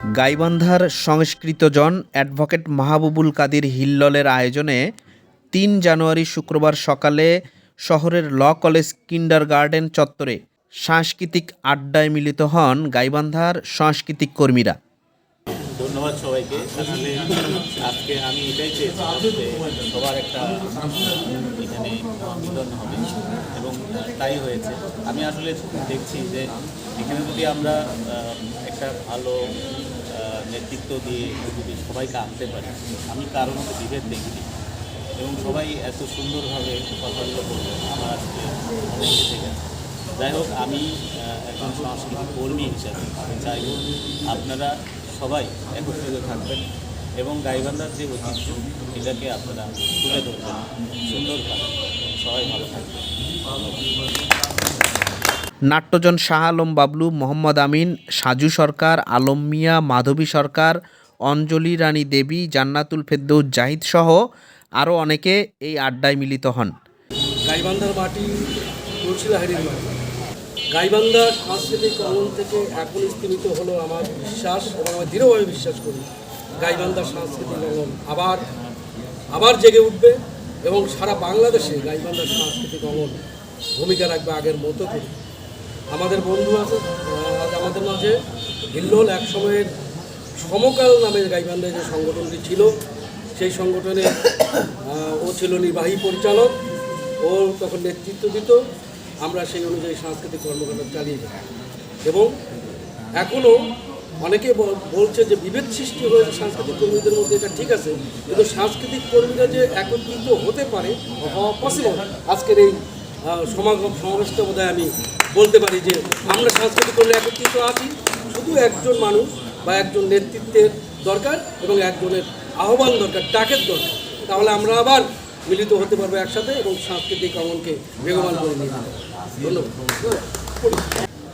গাইবান্ধার সংস্কৃতজন অ্যাডভোকেট মাহবুবুল কাদির হিল্ললের আয়োজনে তিন জানুয়ারি শুক্রবার সকালে শহরের ল কলেজ কিন্ডার গার্ডেন চত্বরে সাংস্কৃতিক আড্ডায় মিলিত হন গাইবান্ধার সাংস্কৃতিক কর্মীরা। ধন্যবাদ সবাইকে। আজকে আমি এটাই চেয়েছিলাম যে সবার একটা এখানে মিলন হবে এবং তাই হয়েছে। আমি আসলে দেখছি যে এখানে যদি আমরা একটা ভালো নেতৃত্ব দিয়ে যদি সবাইকে আনতে পারি, আমি কারও মধ্যে বিভেদ দেখিনি। এবং সবাই এত সুন্দরভাবে কথাগুলো বলল, আমার আজকে যাই হোক, আমি একজন সাংস্কৃতিক কর্মী হিসাবে আমি চাইব আপনারা সবাই একত্রিত থাকবেন এবং গাইবান্ধার যে ঐতিহ্য, এটাকে আপনারা তুলে ধরবেন। সুন্দরভাবে সবাই ভালো থাকবেন। নাট্যজন শাহ আলম বাবলু, মোহাম্মদ আমিন, সাজু সরকার, আলম মিয়া, মাধবী সরকার, অঞ্জলি রানী দেবী, জান্নাতুল ফেদ্দৌস জাহিদ সহ আরও অনেকে এই আড্ডায় মিলিত হন। গাইবান্ধার মাটি গাইবান্ধা সাংস্কৃতিক অঙ্গন থেকে এখন স্তীমিত হলো আমার বিশ্বাস এবং আমার দৃঢ়ভাবে বিশ্বাস করি, গাইবান্ধার সাংস্কৃতিক অঙ্গন আবার আবার জেগে উঠবে এবং সারা বাংলাদেশে গাইবান্ধার সাংস্কৃতিক অঙ্গন ভূমিকা রাখবে আগের মতো করে। আমাদের বন্ধু আছে আমাদের মাঝে হিল্লোল এক সময়ের সমকাল নামের গাইবান্ধায় যে সংগঠনটি ছিল, সেই সংগঠনে ও ছিল নির্বাহী পরিচালক, ও তখন নেতৃত্ব দিত, আমরা সেই অনুযায়ী সাংস্কৃতিক কর্মকাণ্ড চালিয়ে যাই এবং এখনও অনেকে বলছে যে বিভেদ সৃষ্টি হয়েছে, সাংস্কৃতিক কর্মীদের মধ্যে এটা ঠিক আছে, কিন্তু সাংস্কৃতিক কর্মীরা যে একত্রিত হতে পারে হওয়া পসিবল আজকের এই সমাগম, সমাবেশটা বোধ আমি বলতে পারি যে আমরা সাংস্কৃতিক কর্মী একত্রিত আছি। শুধু একজন মানুষ বা একজন নেতৃত্বের দরকার এবং একজনের আহ্বান দরকার, ডাকের দরকার। তাহলে আমরা আবার মিলিত হতে পারব একসাথে এবং সাংস্কৃতিক অঙ্গনকে বেগবান করে নিয়ে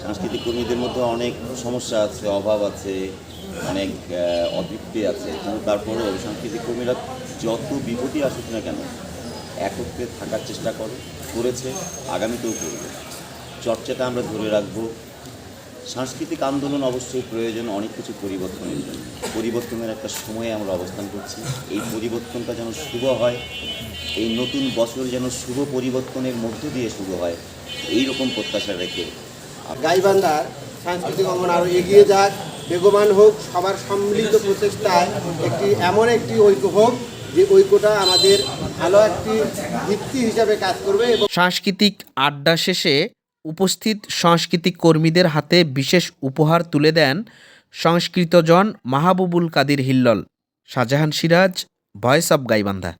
সাংস্কৃতিক কর্মীদের মধ্যে অনেক সমস্যা আছে, অভাব আছে, অনেক অতৃপ্তি আছে। কিন্তু তারপরেও সাংস্কৃতিক কর্মীরা যত বিপদই আসুক না কেন, একত্রে থাকার চেষ্টা করে, করেছে, আগামীতেও করবে। চর্চাটা আমরা ধরে রাখব। সাংস্কৃতিক আন্দোলন অবশ্যই প্রয়োজন অনেক কিছু পরিবর্তনের জন্য। পরিবর্তনের একটা সময়ে আমরা অবস্থান করছি। এই পরিবর্তনটা যেন শুভ হয় এই নতুন বছর যেন শুভ পরিবর্তনের মধ্য দিয়ে শুরু হয় এই রকম প্রত্যাশা রেখে গাইবান্ধার সাংস্কৃতিক অঙ্গন আরও এগিয়ে যাক। বেগবান হোক সবার সম্মিলিত প্রচেষ্টায় একটি এমন একটি ঐক্য হোক যে ঐক্যটা আমাদের ভালো একটি ভিত্তি হিসাবে কাজ করবে এবং সাংস্কৃতিক আড্ডা শেষে উপস্থিত সাংস্কৃতিক কর্মীদের হাতে বিশেষ উপহার তুলে দেন সংস্কৃতজন মাহবুবুল কাদির হিল্লল, শাহজাহান সিরাজ, ভয়েস অব গাইবান্ধা।